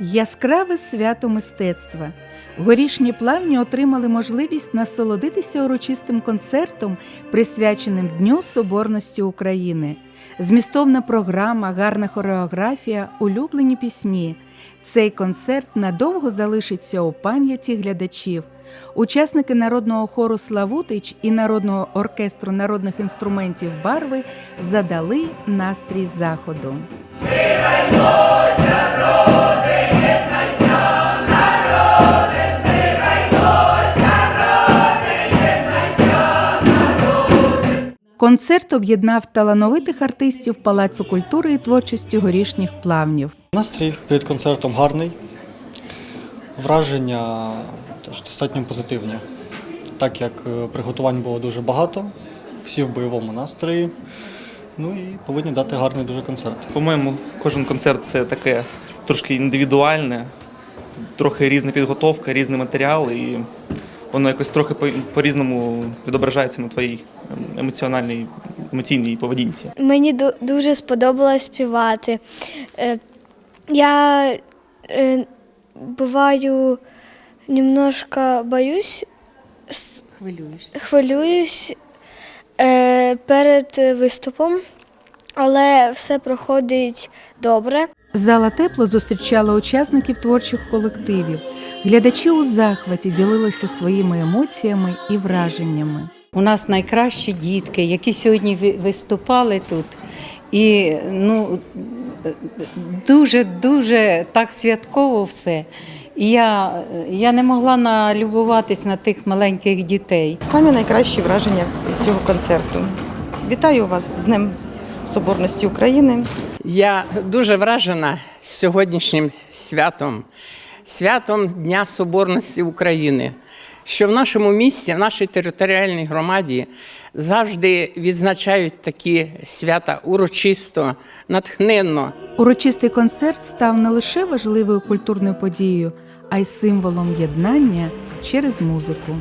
Яскраве свято мистецтва. Горішні плавні отримали можливість насолодитися урочистим концертом, присвяченим Дню Соборності України. Змістовна програма, гарна хореографія, улюблені пісні. Цей концерт надовго залишиться у пам'яті глядачів. Учасники народного хору Славутич і народного оркестру народних інструментів Барви задали настрій заходу. Концерт об'єднав талановитих артистів Палацу культури і творчості горішніх плавнів. Настрій перед концертом гарний. Враження теж достатньо позитивні, так як е, приготувань було дуже багато, всі в бойовому настрої. Ну і повинні дати гарний дуже концерт. По-моєму, кожен концерт це таке трошки індивідуальне, трохи різна підготовка, різний матеріал, і воно якось трохи по- по-різному відображається на твоїй ем, емоціональній емоційній поведінці. Мені дуже сподобалось співати. Е, Я е, буваю немножко боюсь, Хвилюєшся. хвилююсь е, перед виступом, але все проходить добре. Зала тепло зустрічала учасників творчих колективів. Глядачі у захваті ділилися своїми емоціями і враженнями. У нас найкращі дітки, які сьогодні виступали тут. І ну, дуже дуже так святково все. І я, я не могла налюбуватись на тих маленьких дітей. Самі найкращі враження від цього концерту. Вітаю вас з Днем Соборності України. Я дуже вражена сьогоднішнім святом, святом Дня Соборності України, що в нашому місті, в нашій територіальній громаді завжди відзначають такі свята урочисто, натхненно. Урочистий концерт став не лише важливою культурною подією, а й символом єднання через музику.